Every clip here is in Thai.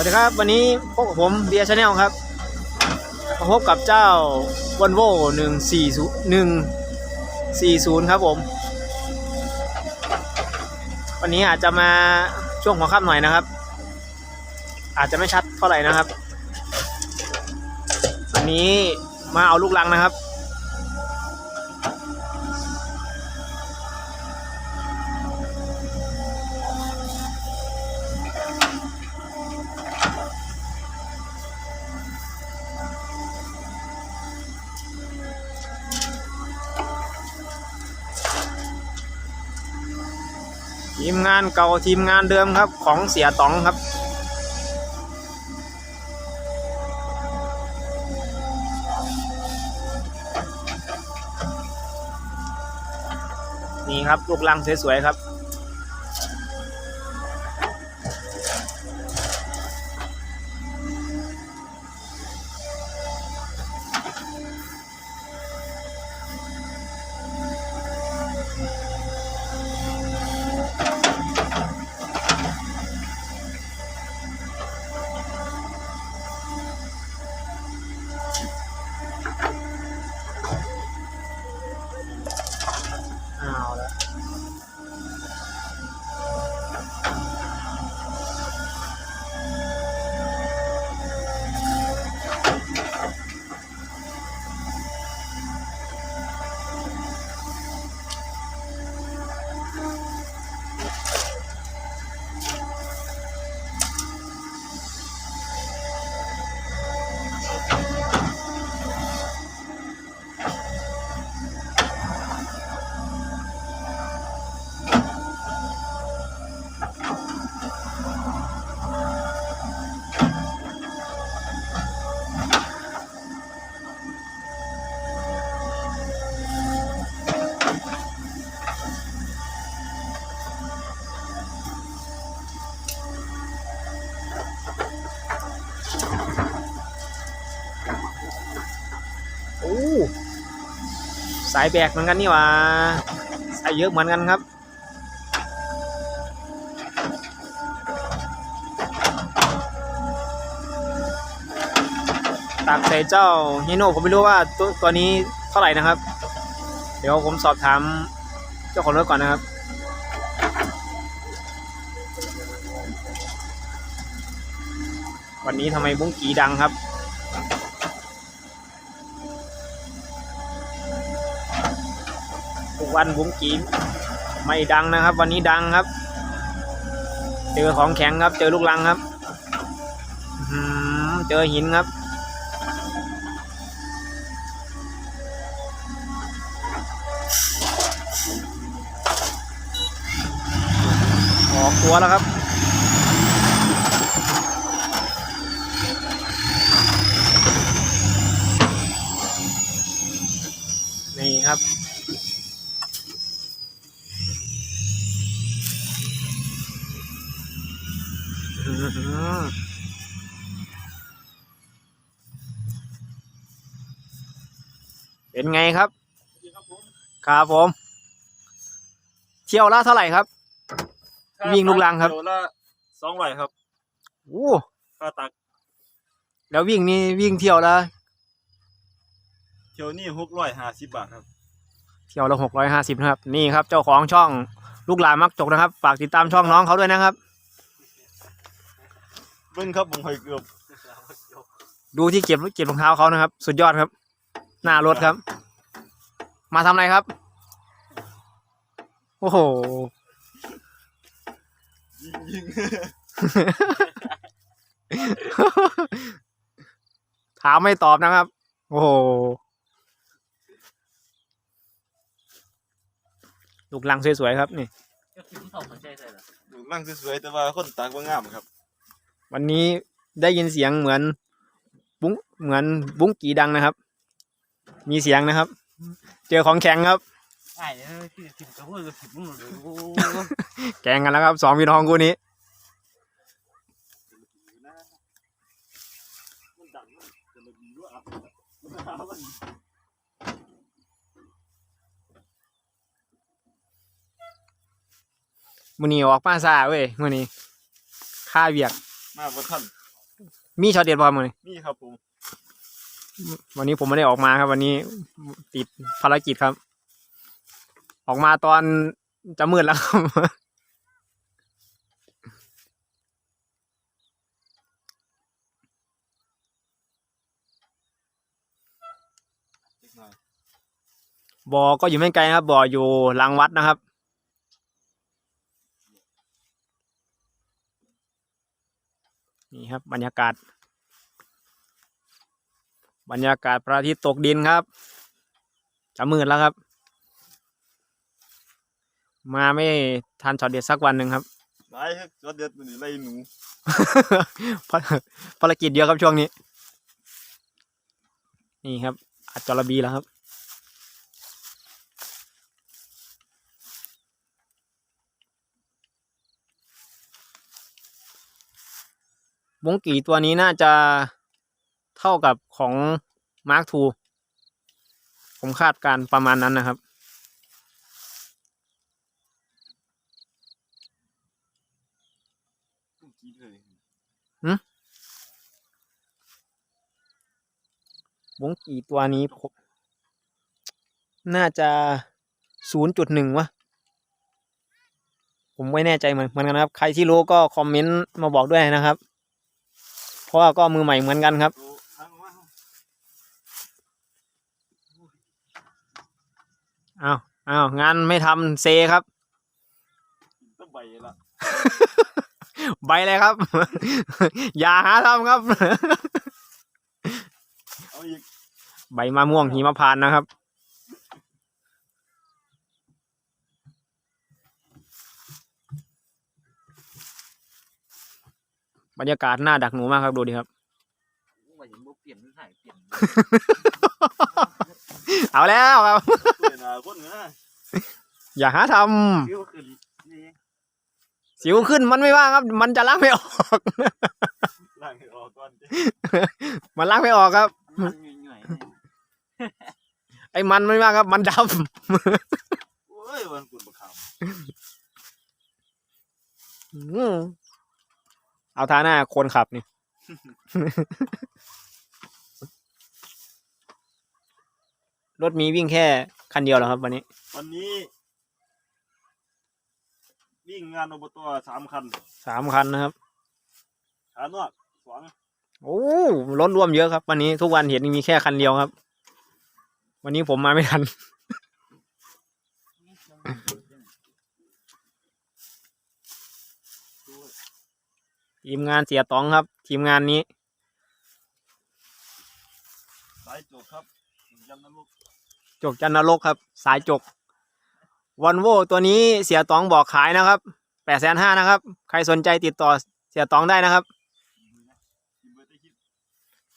วัสดีครับวันนี้พบกับผมเบียร์ชาแนลครับมาพบกับเจ้าวันโว่หนึ่งสี่ศูนย์หนึ่งสี่ศูนย์ครับผม วันนี้อาจจะมาช่วงหัวค่ำหน่อยนะครับ อาจจะไม่ชัดเท่าไหร่นะครับ วันนี้มาเอาลูกลังนะครับ ทีมงานเก่าทีมงานเดิมครับของเสียต๋องครับ นี่ครับลูกลังสวยๆครับายแบกเหมือนกันนี่ว่าสายเยอะเหมือนกันครับตักใส่เจ้าฮิโน่ผมไม่รู้ว่าตัวตัวนี้เท่าไหร่นะครับ เดี๋ยวผมสอบถามเจ้าของรถก่อนนะครับวันนี้ทำไมบุ้งกีดังครับ วันบุ้งกีมไม่ดังนะครับ วันนี้ดังครับ เจอของแข็งครับ เจอลูกลังครับเจอหินครับ ออกตัวแล้วครับ เป็นไงครับ ครับผม เที่ยวละเท่าไหร่ครับ วิ่งลูกรังครับโลละสองร้อยครับโอ้ค่าตัก แล้ววิ่งนี่วิ่งเที่ยวละเที่ยวนี่หกร้อยห้าสิบบาทครับ เที่ยวละหกร้อยห้าสิบนะครับ นี่ครับ เจ้าของช่องลูกหลานมักจกนะครับ ฝากติดตามช่องน้องเขาด้วยนะครับ เบิ้งครับผมหอยเกือบ ดูที่เก็บเก็บรองเท้าเขานะครับ สุดยอดครับ หน้ารถครับ มาทำอะไรครับ โอ้โหยิงยิง ถามไม่ตอบนะครับ โอ้โห ลูกลังสวยๆครับนี่ดูนั่งสวยๆแต่ว่าคนตักว่างามครับ วันนี้ได้ยินเสียงเหมือน บุ้งเหมือนบุ้งกีดังนะครับ มีเสียงนะครับ เจอของแข็งครับไอ้เนี่ยที่ถิ่นกระพู้กับถิ่นมึงเลยโอ้แกงกันแล้วครับสองพี่น้องคู่นี้มือนี้ออกมาซาเว้ยมือนี้ค่าเวียก มาบ่ทันมีช็อตเด็ดพอมือนี้ นี่ครับผม วันนี้ผมไม่ได้ออกมาครับ วันนี้ติดภารกิจครับ ออกมาตอนจะมืดแล้วครับ บ่อก็อยู่ไม่ไกลครับ บ่ออยู่หลังวัดนะครับนี่ครับบรรยากาศ บรรยากาศพระอาทิตย์ตกดินครับจะมืดแล้วครับ มาไม่ทันช็อตเด็ดสักวันหนึ่งครับไล่ครับจอดเด็ดมันนี่ไล่หนูภารภารกิจเยอะครับช่วงนี้ นี่ครับ อัดจระบีแล้วครับวงกีตัวนี้น่าจะ เท่ากับของมาร์คทูผมคาดการณ์ประมาณนั้นนะครับต้องกินเลยวงกีตัวนี้ผมน่าจะศูนย์จุดหนึ่งวะ ผมไม่แน่ใจเหมือนเหมือนกันครับ ใครที่รู้ก็คอมเมนต์มาบอกด้วยนะครับ เพราะว่าก็มือใหม่เหมือนกันครับ ดูทางว่า อ้าวอ้าวงานไม่ทำเซครับกินต้ใบละใบเลยครับ อย่าหาทำครับ เอาอีกใบมะม่วงหิมพานต์นะครับ บรรยากาศน่าดักหนูมากครับดูดิครับ ว่าเห็นบ่เปลี่ยนไม่ใช่เปลี่ยน เอาแล้วครับเพื่ อนอะคนนะอย่าหาทคิ้วขึ้นนี่ำสิวขึ้นมันไม่ว่าครับ มันจะล้างไม่ออกล้างให้ออกก่อนดิมันล้างไม่ออกครับ มันหน่อยๆเนี่ยไอ้มันไม่ว่าครับ มันดโอ้ยวันกุดบักขามำอืมเอาท่าหน้าคนขับนี่ รถมีวิ่งแค่คันเดียวเหรอครับ วันนี้ วันนี้ วิ่งงานอบตสามคันสามคันนะครับขานอกสองโอ้รถร่วมเยอะครับ วันนี้ทุกวันเห็นมีแค่คันเดียวครับ วันนี้ผมมาไม่ทัน ทีมงานเสียตองครับ ทีมงานนี้ สายจบครับยำน้ำลูก จกจันนรกครับ สายจกวันโวตัวนี้เสียตองบอกขายนะครับแปดแสนห้านะครับ ใครสนใจติดต่อเสียตองได้นะครับ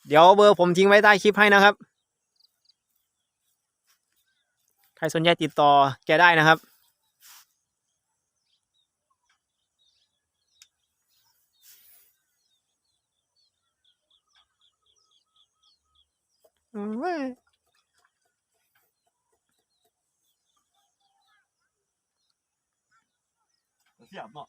เดี๋ยวเบอร์ผมทิ้งไว้ใต้คลิปให้นะครับ ใครสนใจติดต่อแกได้นะครับเสี ยบเนาะ